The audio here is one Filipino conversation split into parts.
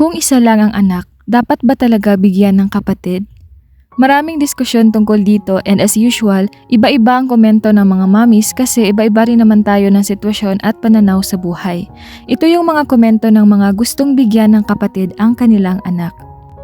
Kung isa lang ang anak, dapat ba talaga bigyan ng kapatid? Maraming diskusyon tungkol dito and as usual, iba-iba ang komento ng mga mamis kasi iba-iba rin naman tayo ng sitwasyon at pananaw sa buhay. Ito yung mga komento ng mga gustong bigyan ng kapatid ang kanilang anak.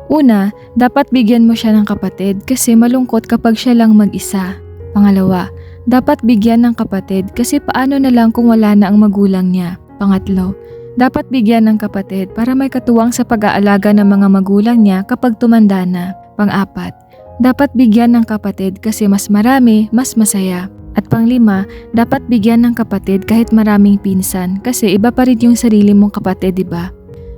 Una, dapat bigyan mo siya ng kapatid kasi malungkot kapag siya lang mag-isa. Pangalawa, dapat bigyan ng kapatid kasi paano na lang kung wala na ang magulang niya. Pangatlo, dapat bigyan ng kapatid para may katuwang sa pag-aalaga ng mga magulang niya kapag tumanda na. Pang-apat, dapat bigyan ng kapatid kasi mas marami, mas masaya. At panglima, dapat bigyan ng kapatid kahit maraming pinsan kasi iba pa rin yung sarili mong kapatid, di ba?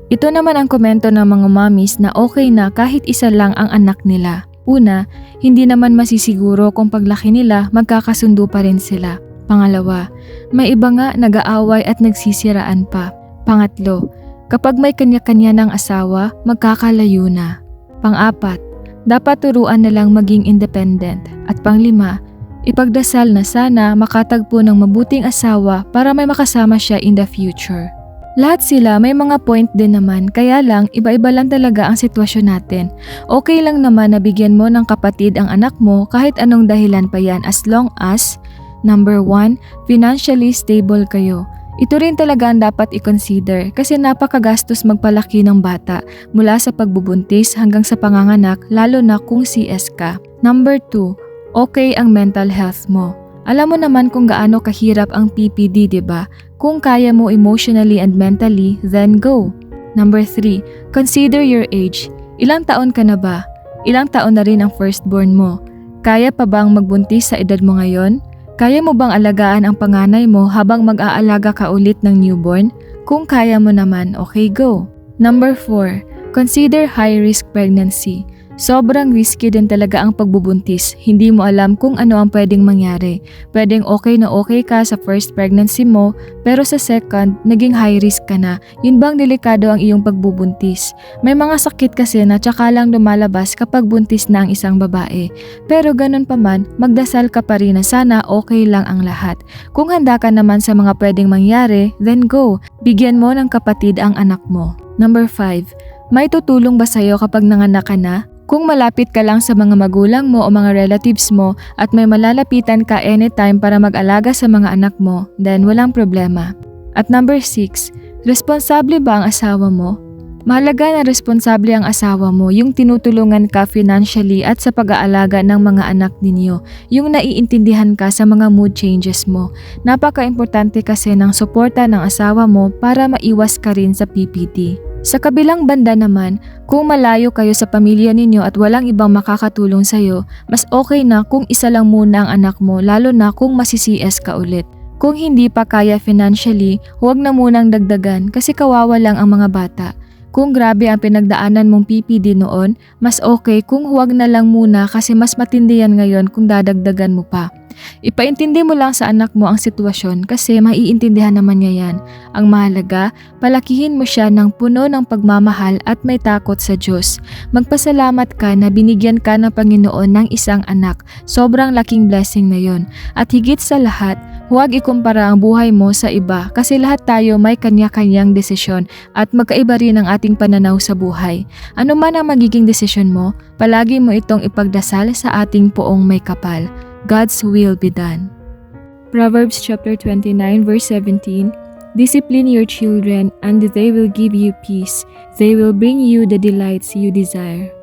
Ito naman ang komento ng mga mommies na okay na kahit isa lang ang anak nila. Una, hindi naman masisiguro kung paglaki nila magkakasundo pa rin sila. Pangalawa, may iba nga nag-aaway at nagsisiraan pa. Pangatlo, kapag may kanya-kanya ng asawa, magkakalayo na. Pang-apat, dapat turuan na lang maging independent. At panglima, ipagdasal na sana makatagpo ng mabuting asawa para may makasama siya in the future. Lahat sila may mga point din naman kaya lang iba-iba lang talaga ang sitwasyon natin. Okay lang naman na bigyan mo ng kapatid ang anak mo kahit anong dahilan pa yan as long as Number 1, financially stable kayo. Ito rin talaga ang dapat i-consider kasi napakagastos magpalaki ng bata mula sa pagbubuntis hanggang sa panganganak lalo na kung CS ka. Number 2, okay ang mental health mo. Alam mo naman kung gaano kahirap ang PPD, 'di ba? Kung kaya mo emotionally and mentally, then go. Number 3, consider your age. Ilang taon ka na ba? Ilang taon na rin ang firstborn mo? Kaya pa bang magbuntis sa edad mo ngayon? Kaya mo bang alagaan ang panganay mo habang mag-aalaga ka ulit ng newborn? Kung kaya mo naman, okay go. Number 4, consider high-risk pregnancy. Sobrang risky din talaga ang pagbubuntis. Hindi mo alam kung ano ang pwedeng mangyari. Pwedeng okay na okay ka sa first pregnancy mo, pero sa second, naging high risk ka na. Yun bang delikado ang iyong pagbubuntis? May mga sakit kasi na tsaka lang lumalabas kapag buntis na ang isang babae. Pero ganun pa man, magdasal ka pa rin na sana okay lang ang lahat. Kung handa ka naman sa mga pwedeng mangyari, then go. Bigyan mo ng kapatid ang anak mo. Number 5. May tutulong ba sa'yo kapag nanganak ka na? Kung malapit ka lang sa mga magulang mo o mga relatives mo at may malalapitan ka anytime para mag-alaga sa mga anak mo, then walang problema. At number 6, responsable ba ang asawa mo? Mahalaga na responsable ang asawa mo, yung tinutulungan ka financially at sa pag-aalaga ng mga anak ninyo, yung naiintindihan ka sa mga mood changes mo. Napaka-importante kasi ng suporta ng asawa mo para maiwas ka rin sa PPD. Sa kabilang banda naman, kung malayo kayo sa pamilya ninyo at walang ibang makakatulong sa'yo, mas okay na kung isa lang muna ang anak mo lalo na kung masi-CS ka ulit. Kung hindi pa kaya financially, huwag na munang dagdagan kasi kawawa lang ang mga bata. Kung grabe ang pinagdaanan mong PPD noon, mas okay kung huwag na lang muna kasi mas matindi yan ngayon kung dadagdagan mo pa. Ipaintindi mo lang sa anak mo ang sitwasyon kasi maiintindihan naman niya yan. Ang mahalaga, palakihin mo siya ng puno ng pagmamahal at may takot sa Diyos. Magpasalamat ka na binigyan ka ng Panginoon ng isang anak. Sobrang laking blessing na yon. At higit sa lahat, huwag ikumpara ang buhay mo sa iba kasi lahat tayo may kanya-kanyang desisyon at magkaiba rin ang ating pananaw sa buhay. Ano man ang magiging desisyon mo, palagi mo itong ipagdasal sa ating poong may kapal. God's will be done. Proverbs chapter 29 verse 17 Discipline your children and they will give you peace. They will bring you the delights you desire.